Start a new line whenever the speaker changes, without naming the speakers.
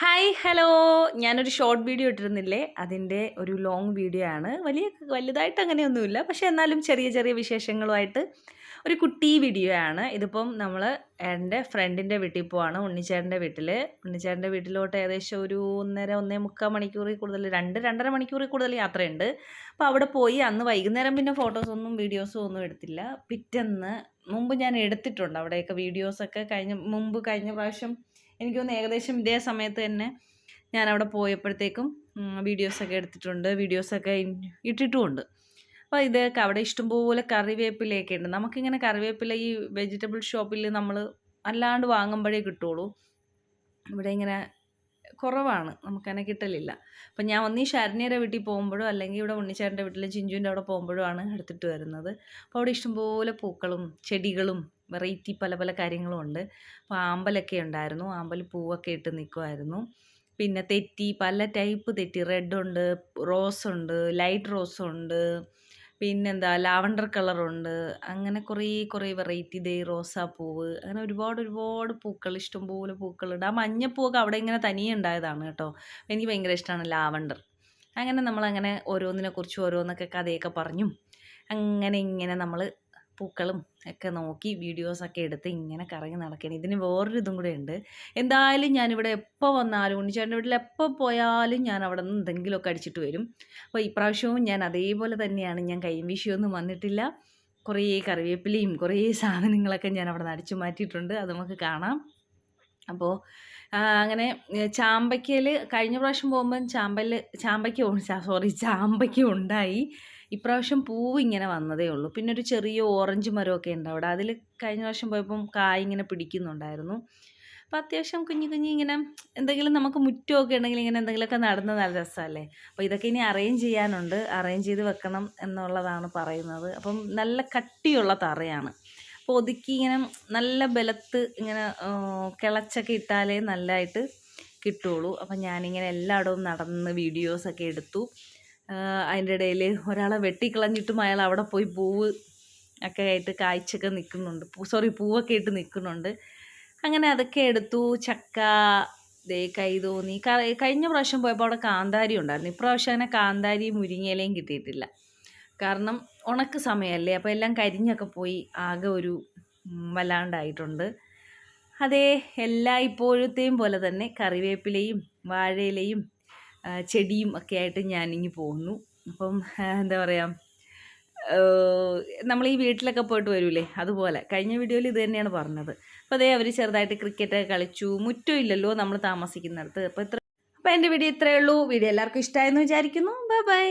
Hi hello ഞാനൊരു short video ഇട്ടിരുന്നില്ലേ? അതിന്റെ ഒരു ലോങ് വീഡിയോ ആണ്. വലിയ വലുതായിട്ട് അങ്ങനെയൊന്നുമില്ല. പക്ഷേ എന്നാലും ചെറിയ ചെറിയ വിശേഷങ്ങളുമായിട്ട് ഒരു കുട്ടി വീഡിയോ ആണ്. ഇതിപ്പം നമ്മൾ എന്റെ ഫ്രണ്ടിന്റെ വീട്ടിൽ പോവാണ്. ഉണ്ണിച്ചേട്ടന്റെ വീട്ടിൽ ഉണ്ണിച്ചേട്ടന്റെ വീട്ടിലോട്ട് ഏകദേശം ഒരു ഒന്നര ഒന്നേ മുക്കാൽ മണിക്കൂറിൽ കൂടുതൽ രണ്ട് രണ്ടര മണിക്കൂറിൽ കൂടുതൽ യാത്രയുണ്ട്. അപ്പോൾ അവിടെ പോയി. അന്ന് വൈകുന്നേരം പിന്നെ ഫോട്ടോസൊന്നും വീഡിയോസും ഒന്നും എടുത്തില്ല. പിറ്റേന്ന് മുമ്പ് ഞാൻ എടുത്തിട്ടുണ്ട് അവിടെയൊക്കെ വീഡിയോസൊക്കെ കഴിഞ്ഞ മുമ്പ് കഴിഞ്ഞ പ്രാവശ്യം എനിക്ക് തോന്നുന്നു ഏകദേശം ഇതേ സമയത്ത് തന്നെ ഞാൻ അവിടെ പോയപ്പോഴത്തേക്കും വീഡിയോസൊക്കെ എടുത്തിട്ടുണ്ട്. വീഡിയോസൊക്കെ ഇട്ടിട്ടുമുണ്ട്. അപ്പോൾ ഇതൊക്കെ അവിടെ ഇഷ്ടംപോലെ കറിവേപ്പിലയൊക്കെ ഉണ്ട്. നമുക്കിങ്ങനെ കറിവേപ്പില ഈ വെജിറ്റബിൾ ഷോപ്പിൽ നമ്മൾ അല്ലാണ്ട് വാങ്ങുമ്പോഴേ കിട്ടുള്ളൂ. ഇവിടെ ഇങ്ങനെ കുറവാണ്. നമുക്കങ്ങനെ കിട്ടലില്ല. അപ്പം ഞാൻ ഒന്നീ ശരണ്യയുടെ വീട്ടിൽ പോകുമ്പോഴോ അല്ലെങ്കിൽ ഇവിടെ ഉണ്ണിച്ചാരന്റെ വീട്ടിലും ചിഞ്ചുവിന്റെ അവിടെ പോകുമ്പോഴോ ആണ് എടുത്തിട്ട് വരുന്നത്. അപ്പോൾ അവിടെ ഇഷ്ടംപോലെ പൂക്കളും ചെടികളും വെറൈറ്റി പല പല കാര്യങ്ങളും ഉണ്ട്. അപ്പോൾ ആമ്പലൊക്കെ ഉണ്ടായിരുന്നു. ആമ്പൽ പൂവൊക്കെ ഇട്ട് നിൽക്കുമായിരുന്നു പിന്നെ തെറ്റി പല ടൈപ്പ് തെറ്റി. റെഡ് ഉണ്ട് റോസ് ഉണ്ട് ലൈറ്റ് റോസ് ഉണ്ട് പിന്നെന്താ ലാവണ്ടർ കളറുണ്ട്. അങ്ങനെ കുറേ കുറേ വെറൈറ്റി ദേ റോസാപ്പൂവ് അങ്ങനെ ഒരുപാട് ഒരുപാട് പൂക്കൾ ഇഷ്ടംപോലെ പൂക്കളുണ്ട്. ആ മഞ്ഞപ്പൂവൊക്കെ അവിടെ ഇങ്ങനെ തനിയെ ഉണ്ടായതാണ് കേട്ടോ. എനിക്ക് ഭയങ്കര ഇഷ്ടമാണ് ലാവണ്ടർ. അങ്ങനെ നമ്മളങ്ങനെ ഓരോന്നിനെക്കുറിച്ച് ഓരോന്നൊക്കെ കഥയൊക്കെ പറഞ്ഞും. അങ്ങനെ ഇങ്ങനെ നമ്മൾ പൂക്കളും ഒക്കെ നോക്കി വീഡിയോസൊക്കെ എടുത്ത് ഇങ്ങനെ കറങ്ങി നടക്കണം. ഇതിന് വേറൊരു ഇതും കൂടെ ഉണ്ട്. എന്തായാലും ഞാനിവിടെ എപ്പോൾ വന്നാലും ഉണ്ണിച്ചേട്ടന്റെ വീട്ടിൽ എപ്പോൾ പോയാലും ഞാൻ അവിടെ നിന്ന് എന്തെങ്കിലുമൊക്കെ അടിച്ചിട്ട് വരും. അപ്പോൾ ഇപ്രാവശ്യവും ഞാൻ അതേപോലെ തന്നെയാണ്. ഞാൻ കൈയും വീശിയൊന്നും വന്നിട്ടില്ല. കുറേ കറിവേപ്പിലയും കുറേ സാധനങ്ങളൊക്കെ ഞാൻ അവിടെ നിന്ന് അടിച്ചു മാറ്റിയിട്ടുണ്ട്. അത് നമുക്ക് കാണാം. അപ്പോൾ അങ്ങനെ ചാമ്പയ്ക്കയിൽ കഴിഞ്ഞ പ്രാവശ്യം പോകുമ്പം ചാമ്പൽ ചാമ്പയ്ക്ക സോറി ചാമ്പയ്ക്ക ഉണ്ടായി. ഇപ്രാവശ്യം പൂവ് ഇങ്ങനെ വന്നതേ ഉള്ളൂ. പിന്നെ ഒരു ചെറിയ ഓറഞ്ച് മരമൊക്കെ ഉണ്ട് അവിടെ. അതിൽ കഴിഞ്ഞ പ്രാവശ്യം പോയപ്പം കായ് ഇങ്ങനെ പിടിക്കുന്നുണ്ടായിരുന്നു. അപ്പോൾ അത്യാവശ്യം കുഞ്ഞു കുഞ്ഞി ഇങ്ങനെ എന്തെങ്കിലും നമുക്ക് മുറ്റമൊക്കെ ഉണ്ടെങ്കിൽ ഇങ്ങനെ എന്തെങ്കിലുമൊക്കെ നടന്ന് നല്ല രസമല്ലേ? അപ്പോൾ ഇതൊക്കെ ഇനി അറേഞ്ച് ചെയ്യാനുണ്ട്. അറേഞ്ച് ചെയ്ത് വെക്കണം എന്നുള്ളതാണ് പറയുന്നത്. അപ്പം നല്ല കട്ടിയുള്ള തറയാണ്. അപ്പോൾ ഒതുക്കി ഇങ്ങനെ നല്ല ബലത്ത് ഇങ്ങനെ കിളച്ചൊക്കെ ഇട്ടാലേ നല്ലതായിട്ട് കിട്ടുള്ളൂ അപ്പം ഞാനിങ്ങനെ എല്ലായിടവും നടന്ന് വീഡിയോസൊക്കെ എടുത്തു. അതിന്റെ ഇടയിൽ ഒരാളെ വെട്ടിക്കളഞ്ഞിട്ടും അയാൾ അവിടെ പോയി പൂവ് ഒക്കെ ആയിട്ട് കായ്ച്ചൊക്കെ നിൽക്കുന്നുണ്ട്. പൂ സോറി പൂവൊക്കെ ആയിട്ട് നിൽക്കുന്നുണ്ട്. അങ്ങനെ അതൊക്കെ എടുത്തു. ചക്ക ദേ കൈ തോന്നി. കഴിഞ്ഞ പ്രാവശ്യം പോയപ്പോൾ അവിടെ കാന്താരി ഉണ്ടായിരുന്നു. ഇപ്രാവശ്യം അങ്ങനെ കാന്താരി മുരിങ്ങയിലയും കിട്ടിയിട്ടില്ല. കാരണം ഉണക്ക് സമയമല്ലേ? അപ്പോൾ എല്ലാം കരിഞ്ഞൊക്കെ പോയി ആകെ ഒരു വല്ലാണ്ടായിട്ടുണ്ട്. അതേ എല്ലാ ഇപ്പോഴത്തെയും പോലെ തന്നെ കറിവേപ്പിലയും വാഴയിലയും ചെടിയും ഒക്കെ ആയിട്ട് ഞാനിങ്ങി പോകുന്നു അപ്പം എന്താ പറയുക നമ്മൾ ഈ വീട്ടിലൊക്കെ പോയിട്ട് വരൂലേ അതുപോലെ. കഴിഞ്ഞ വീഡിയോയിൽ ഇത് തന്നെയാണ് പറഞ്ഞത്. അപ്പോൾ അതേ അവർ ചെറുതായിട്ട് ക്രിക്കറ്റ് കളിച്ചു. മുറ്റം ഇല്ലല്ലോ നമ്മൾ താമസിക്കുന്നിടത്ത്. അപ്പോൾ ഇത്ര അപ്പോൾ എന്റെ വീഡിയോ ഇത്രയേ ഉള്ളൂ. വീഡിയോ എല്ലാവർക്കും ഇഷ്ടമായെന്ന് വിചാരിക്കുന്നു. Bye bye.